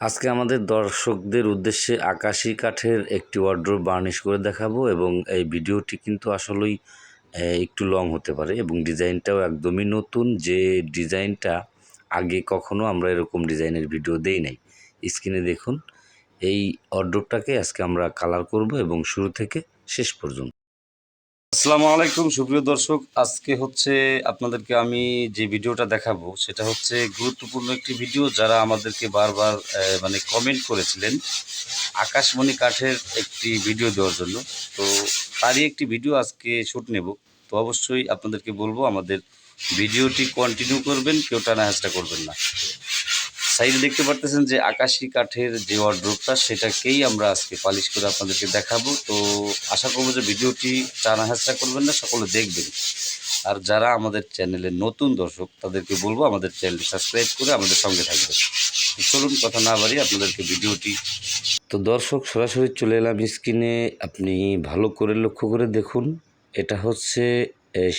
আজকে আমাদের দর্শকদের উদ্দেশ্যে আকাশি কাঠের একটি ওয়ার্ড্রোব বার্নিশ করে দেখাবো এবং এই ভিডিওটি কিন্তু আসলেই একটু লং হতে পারে এবং ডিজাইনটাও একদমই নতুন। যে ডিজাইনটা আগে কখনো আমরা এরকম ডিজাইনের ভিডিও দেই নাই। স্ক্রিনে দেখুন, এই ওয়ার্ড্রোবটাকে আজকে আমরা কালার করব এবং শুরু থেকে শেষ পর্যন্ত। আসসালামু আলাইকুম, সুপ্রিয় দর্শক। আজকে হচ্ছে আপনাদেরকে আমি যে ভিডিওটা দেখাবো, সেটা হচ্ছে গুরুত্বপূর্ণ একটি ভিডিও যারা আমাদেরকে বারবার মানে কমেন্ট করেছিলেন আকাশমণি কাঠের একটি ভিডিও দেওয়ার জন্য। তো তারই একটি ভিডিও আজকে শ্যুট নেব। তো অবশ্যই আপনাদেরকে বলব, আমাদের ভিডিওটি কন্টিনিউ করবেন, কেউ টানা হাসটা করবেন না। সাইডে দেখতে পারতেছেন যে আকাশি কাঠের যে ওয়ার্ড্রোপটা সেটাকেই আমরা আজকে পালিশ করে আপনাদেরকে দেখাবো। তো আশা করব যে ভিডিওটি টানা হাসটা করবেন না, সকলে দেখবেন। আর যারা আমাদের চ্যানেলের নতুন দর্শক, তাদেরকে বলব আমাদের চ্যানেলটি সাবস্ক্রাইব করে আমাদের সঙ্গে থাকবে চলুন, কথা না বাড়ি আপনাদেরকে ভিডিওটি। তো দর্শক, সরাসরি চলে এলাম স্ক্রিনে। আপনি ভালো করে লক্ষ্য করে দেখুন, এটা হচ্ছে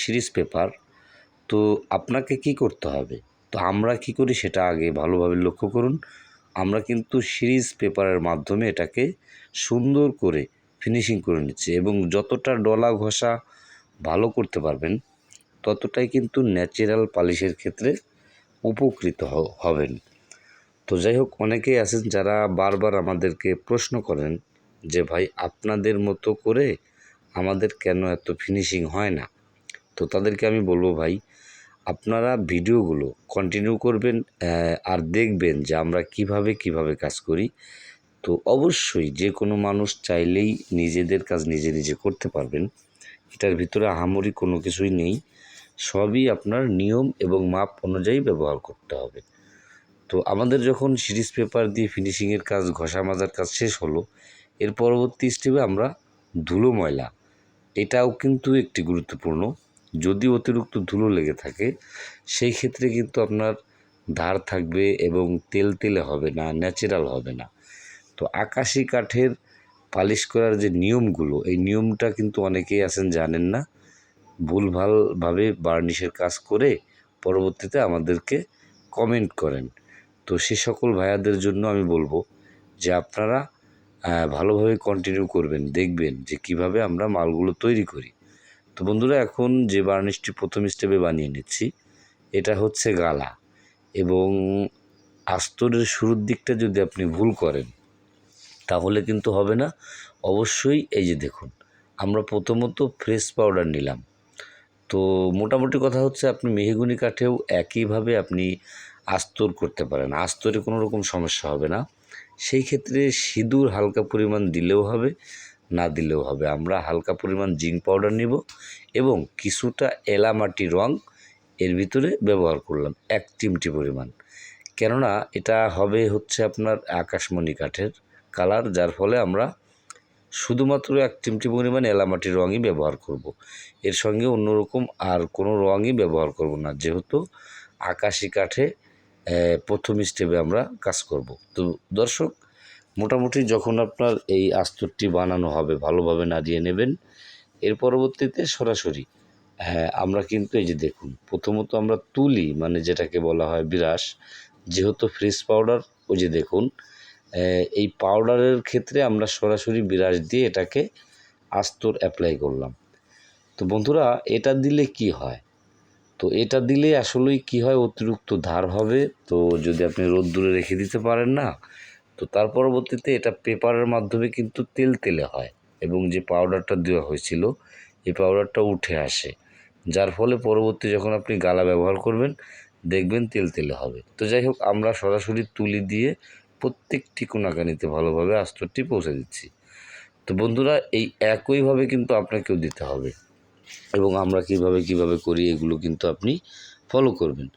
সিরিজ পেপার। তো আপনাকে কি করতে হবে? তো আমরা কি করি সেটা আগে ভালোভাবে লক্ষ্য করুন। আমরা কিন্তু সিরিজ পেপারের মাধ্যমে এটাকে সুন্দর করে ফিনিশিং করে নিচ্ছি এবং যতটা ডলা ঘষা ভালো করতে পারবেন, ততটাই কিন্তু ন্যাচারাল পালিশের ক্ষেত্রে উপকৃত হবেন। তো যাই হোক, অনেকেই আছেন যারা বারবার আমাদেরকে প্রশ্ন করেন যে, ভাই, আপনাদের মতো করে আমাদের কেন এত ফিনিশিং হয় না? তো তাদেরকে আমি বলব, ভাই আপনারা ভিডিওগুলো কন্টিনিউ করবেন আর দেখবেন যে আমরা কীভাবে কীভাবে কাজ করি। তো অবশ্যই যে কোনো মানুষ চাইলেই নিজেদের কাজ নিজে নিজে করতে পারবেন। এটার ভিতরে আহামরি কোনো কিছুই নেই। সবই আপনার নিয়ম এবং মাপ অনুযায়ী ব্যবহার করতে হবে। তো আমাদের যখন সিরিজ পেপার দিয়ে ফিনিশিংয়ের কাজ, ঘষা মাজার কাজ শেষ হলো, এর পরবর্তী স্টেপে আমরা ধুলো ময়লা। এটাও কিন্তু একটি গুরুত্বপূর্ণ। যদি অতিরিক্ত ধুলো লেগে থাকে, সেই ক্ষেত্রে কিন্তু আপনার ধার থাকবে এবং তেল তেলে হবে না ন্যাচারাল হবে না। তো আকাশি কাঠের পালিশ করার যে নিয়মগুলো, এই নিয়মটা কিন্তু অনেকেই আছেন জানেন না। ভুলভালভাবে বার্নিশের কাজ করে পরবর্তীতে আমাদেরকে কমেন্ট করেন। তো সে সকল ভাইয়াদের জন্য আমি বলব যে আপনারা ভালোভাবে কন্টিনিউ করবেন, দেখবেন যে কীভাবে আমরা মালগুলো তৈরি করি। তো বন্ধুরা, এখন যে বার্নিশটি প্রথম স্টেপে বানিয়ে নিচ্ছি, এটা হচ্ছে গালা। এবং আস্তরের শুরুর দিকটা যদি আপনি ভুল করেন, তাহলে কিন্তু হবে না। অবশ্যই এই যে দেখুন, আমরা প্রথমত ফ্রেশ পাউডার নিলাম। তো মোটামুটি কথা হচ্ছে, আপনি মেহেগুনি কাঠেও একইভাবে আপনি আস্তর করতে পারেন। আস্তরে কোনো রকম সমস্যা হবে না। সেই ক্ষেত্রে সিঁদুর হালকা পরিমাণ দিলেও হবে। না দিলেও হবে। আমরা হালকা পরিমাণ জিঙ্ক পাউডার নিব এবং কিছুটা এলামাটি রং এর ভিতরে ব্যবহার করলাম, এক চিমটি পরিমাণ। কেননা এটা হবে হচ্ছে আপনার আকাশমণি কাঠের কালার, যার ফলে আমরা শুধুমাত্র এক চিমটি পরিমাণ এলামাটির রঙই ব্যবহার করব। এর সঙ্গে অন্যরকম আর কোনো রঙই ব্যবহার করব না, যেহেতু আকাশি কাঠে প্রথম স্টেপে আমরা কাজ করব। তো দর্শক মোটামুটি যখন আপনার এই আস্তরটি বানানো হবে, ভালোভাবে নাড়িয়ে নেবেন, এর পরবর্তীতে সরাসরি হ্যাঁ আমরা কিন্তু এই যে দেখুন, প্রথমত আমরা তুলি মানে যেটাকে বলা হয় বিরাস যেহেতু ফ্রেশ পাউডার, ওই যে দেখুন এই পাউডারের ক্ষেত্রে আমরা সরাসরি বিরাস দিয়ে এটাকে আস্তর অ্যাপ্লাই করলাম। তো বন্ধুরা, এটা দিলে কি হয়? তো এটা দিলে আসলেই কি হয়? অতিরিক্ত ধার হবে, তো যদি আপনি রোদ্দুরে রেখে দিতে পারেন না তো তার পরবর্তীতে এটা পেপারের মাধ্যমে কিন্তু তেল তেলে হয় এবং যে পাউডারটা দেওয়া হয়েছিল, এই পাউডারটা উঠে আসে। যার ফলে পরবর্তী যখন আপনি গালা ব্যবহার করবেন, দেখবেন তেল তেলে হবে। তো যাই হোক, আমরা সরাসরি তুলি দিয়ে প্রত্যেকটি কোনাকানিতে ভালোভাবে আস্তরটি পৌঁছে দিচ্ছি। তো বন্ধুরা, এই একইভাবে কিন্তু আপনাকেও দিতে হবে এবং আমরা কীভাবে কীভাবে করি এগুলো কিন্তু আপনি ফলো করবেন।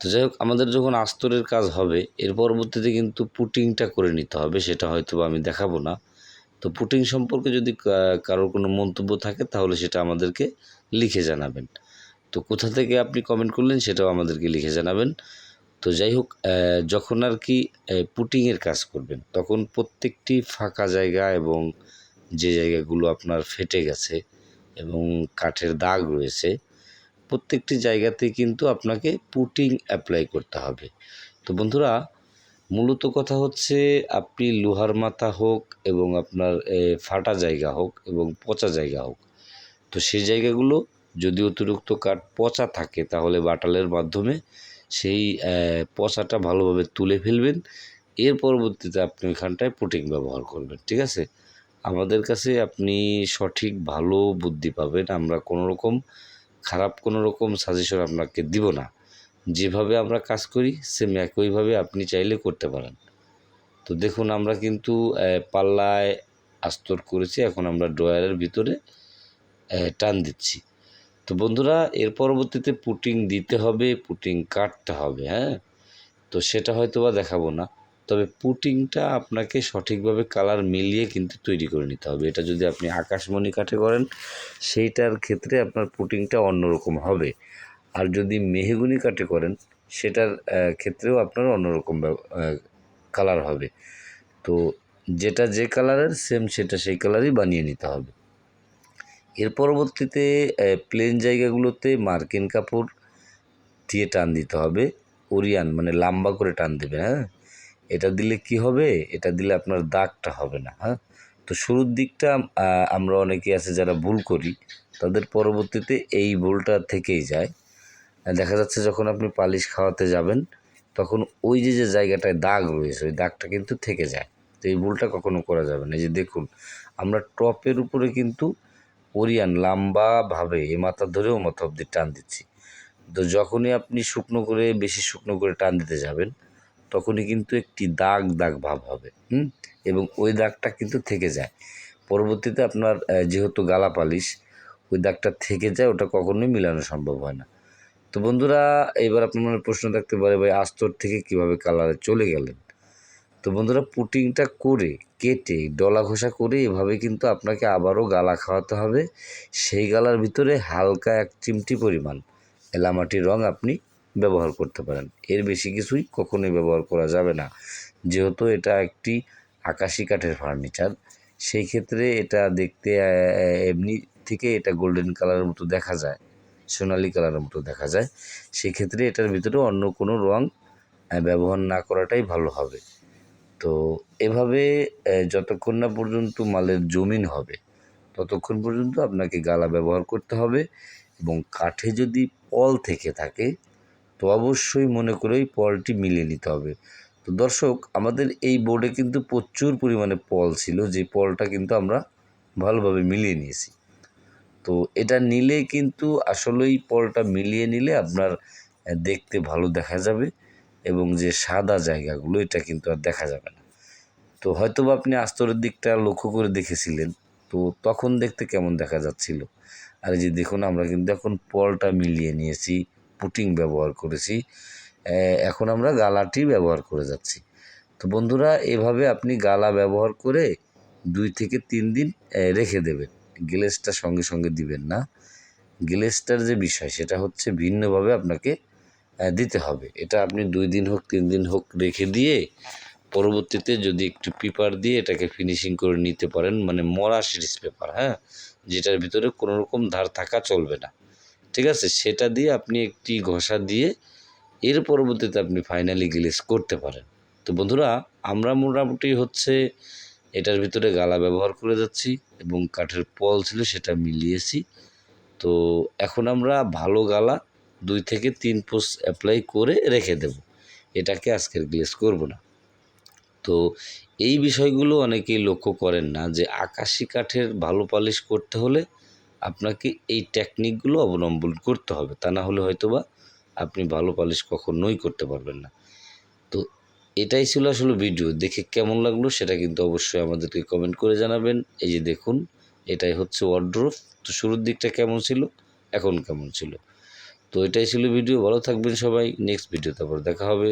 তো যাই হোক আমাদের যখন আস্তরের কাজ হবে, এর পরবর্তীতে কিন্তু পুটিংটা করে নিতে হবে, সেটা হয়তো আমি দেখাবো না। তো পুটিং সম্পর্কে যদি কারোর কোনো মন্তব্য থাকে, তাহলে সেটা আমাদেরকে লিখে জানাবেন। তো কোথা থেকে আপনি কমেন্ট করলেন, সেটাও আমাদেরকে লিখে জানাবেন। তো যাই হোক যখন আর কি পুটিংয়ের কাজ করবেন, তখন প্রত্যেকটি ফাঁকা জায়গা এবং যে জায়গাগুলো আপনার ফেটে গেছে এবং কাঠের দাগ রয়েছে প্রত্যেকটি জায়গাতেই কিন্তু আপনাকে পুটিং অ্যাপ্লাই করতে হবে। তো বন্ধুরা, মূলত কথা হচ্ছে আপনি লোহার মাথা হোক এবং আপনার ফাটা জায়গা হোক এবং পচা জায়গা হোক। তো সেই জায়গাগুলো যদি অতিরিক্ত কাঠ পচা থাকে, তাহলে বাটালের মাধ্যমে সেই পচাটা ভালোভাবে তুলে ফেলবেন। এর পরবর্তীতে আপনি ওইখানটায় পুটিং ব্যবহার করবেন, ঠিক আছে? আমাদের কাছে আপনি সঠিক ভালো বুদ্ধি পাবেন। আমরা কোনো রকম খারাপ কোনো রকম সাজেশন আপনাকে দিব না। যেভাবে আমরা কাজ করি সেম একইভাবে আপনি চাইলে করতে পারেন। তো দেখুন, আমরা কিন্তু পাল্লায় আস্তর করেছি, এখন আমরা ড্রয়ারের ভিতরে টান দিচ্ছি। তো বন্ধুরা, এর পরবর্তীতে পুটিং দিতে হবে পুটিং কাটতে হবে হ্যাঁ? তো সেটা হয়তো বা দেখাবো না। তবে পুটিংটা আপনাকে সঠিকভাবে কালার মিলিয়ে কিন্তু তৈরি করে নিতে হবে। এটা যদি আপনি আকাশমণি কাঠে করেন, সেইটার ক্ষেত্রে আপনার পুটিংটা অন্যরকম হবে। আর যদি মেহগুনি কাঠে করেন, সেটার ক্ষেত্রেও আপনার অন্যরকম কালার হবে। তো যেটা যে কালারের সেম সেটা সেই কালারই বানিয়ে নিতে হবে। এর পরবর্তীতে প্লেন জায়গাগুলোতে মার্কিন কাপড় দিয়ে টান দিতে হবে। ওরিয়ান মানে লম্বা করে টান দেবে হ্যাঁ? এটা দিলে কি হবে? এটা দিলে আপনার দাগটা হবে না হ্যাঁ? তো শুরুর দিকটা আমরা অনেকে আছে যারা ভুল করি, তাদের পরবর্তীতে এই ভুলটা থেকেই যায়। দেখা যাচ্ছে যখন আপনি পালিশ খাওয়াতে যাবেন, তখন ওই যে যে জায়গাটায় দাগ রয়েছে, ওই দাগটা কিন্তু থেকে যায়। তো এই ভুলটা কখনো করা যাবে না। এই যে দেখুন, আমরা টপের উপরে কিন্তু ওরিয়ান লম্বাভাবে, এ মাথা ধরে ও মাথা অব্দি টান দিচ্ছি। তো যখনই আপনি শুকনো করে, বেশি শুকনো করে টান দিতে যাবেন তখনই কিন্তু একটি দাগ দাগ ভাব হবে, হুম? এবং ওই দাগটা কিন্তু থেকে যায়। পরবর্তীতে আপনার যেহেতু গালা পালিশ ওই দাগটা থেকে যায়, ওটা কখনোই মিলানো সম্ভব হয় না। তো বন্ধুরা, এবার আপনার মনে প্রশ্ন থাকতে পারে, ভাই, আস্তর থেকে কীভাবে কালারে চলে গেলেন? তো বন্ধুরা, পুটিংটা করে কেটে, ডলা ঘষা করে এভাবে কিন্তু আপনাকে আবারও গালা খাওয়াতে হবে। সেই গালার ভিতরে হালকা এক চিমটি পরিমাণ এলামাটির রং আপনি ব্যবহার করতে পারেন। এর বেশি কিছুই কখনোই ব্যবহার করা যাবে না। যেহেতু এটা একটি আকাশি কাঠের ফার্নিচার, সেই ক্ষেত্রে এটা দেখতে এমনি থেকে এটা গোল্ডেন কালারের মতো দেখা যায়, সোনালি কালারের মতো দেখা যায়। সেই ক্ষেত্রে এটার ভিতরে অন্য কোনো রং ব্যবহার না করাটাই ভালো হবে। তো এভাবে যতক্ষণ না পর্যন্ত মালের জমিন হবে, ততক্ষণ পর্যন্ত আপনাকে গালা ব্যবহার করতে হবে এবং কাঠে যদি পল থেকে থাকে তো অবশ্যই মনে করে ওই পলটি মিলিয়ে নিতে হবে। তো দর্শক, আমাদের এই বোর্ডে কিন্তু প্রচুর পরিমাণে পল ছিল, যে পলটা কিন্তু আমরা ভালোভাবে মিলিয়ে নিয়েছি। তো এটা নিলে কিন্তু আসলেই পলটা মিলিয়ে নিলে আপনার দেখতে ভালো দেখা যাবে এবং যে সাদা জায়গাগুলো, এটা কিন্তু আর দেখা যাবে না। তো হয়তো বা আপনি আস্তরের দিকটা লক্ষ্য করে দেখেছিলেন, তো তখন দেখতে কেমন দেখা যাচ্ছিল? আর যে দেখুন, আমরা কিন্তু এখন পলটা মিলিয়ে নিয়েছি। পুটিং ব্যবহার করেছি। এখন আমরা গালাটি ব্যবহার করে যাচ্ছি। তো বন্ধুরা, এভাবে আপনি গালা ব্যবহার করে দুই থেকে তিন দিন রেখে দেবেন। গ্লেসটা সঙ্গে সঙ্গে দিবেন না। গ্লেসটার যে বিষয়, সেটা হচ্ছে ভিন্নভাবে আপনাকে দিতে হবে। এটা আপনি দুই দিন হোক, তিন দিন হোক রেখে দিয়ে পরবর্তীতে যদি একটু পেপার দিয়ে এটাকে ফিনিশিং করে নিতে পারেন মানে মরা সিরিজ পেপার হ্যাঁ? যেটার ভিতরে কোনো রকম ধার থাকা চলবে না। ঠিক আছে? সেটা দিয়ে আপনি একটি ঘষা দিয়ে এর পরবর্তীতে আপনি ফাইনালি গ্লেস করতে পারেন। তো বন্ধুরা, আমরা মোটামুটি হচ্ছে এটার ভিতরে গালা ব্যবহার করে যাচ্ছি এবং কাঠের পল ছিল সেটা মিলিয়েছি। তো এখন আমরা ভালো গালা দুই থেকে তিন পোস্ট অ্যাপ্লাই করে রেখে দেব। এটাকে আজকের গ্লেস করব না। তো এই বিষয়গুলো অনেকেই লক্ষ্য করেন না যে আকাশি কাঠের ভালো পালিশ করতে হলে আপনাকে এই টেকনিকগুলো অবলম্বন করতে হবে। তা না হলে হয়তোবা আপনি ভালো পালিশ কখনোই করতে পারবেন না। তো এটাই ছিল আসলে ভিডিও দেখে কেমন লাগল সেটা কিন্তু অবশ্যই আমাদেরকে কমেন্ট করে জানাবেন। এই যে দেখুন, এটাই হচ্ছে ওয়ার্ড্রোফ তো শুরুর দিকটা কেমন ছিল? এখন কেমন ছিল? তো এটাই ছিল ভিডিও ভালো থাকবেন সবাই। নেক্সট ভিডিওতে আবার দেখা হবে।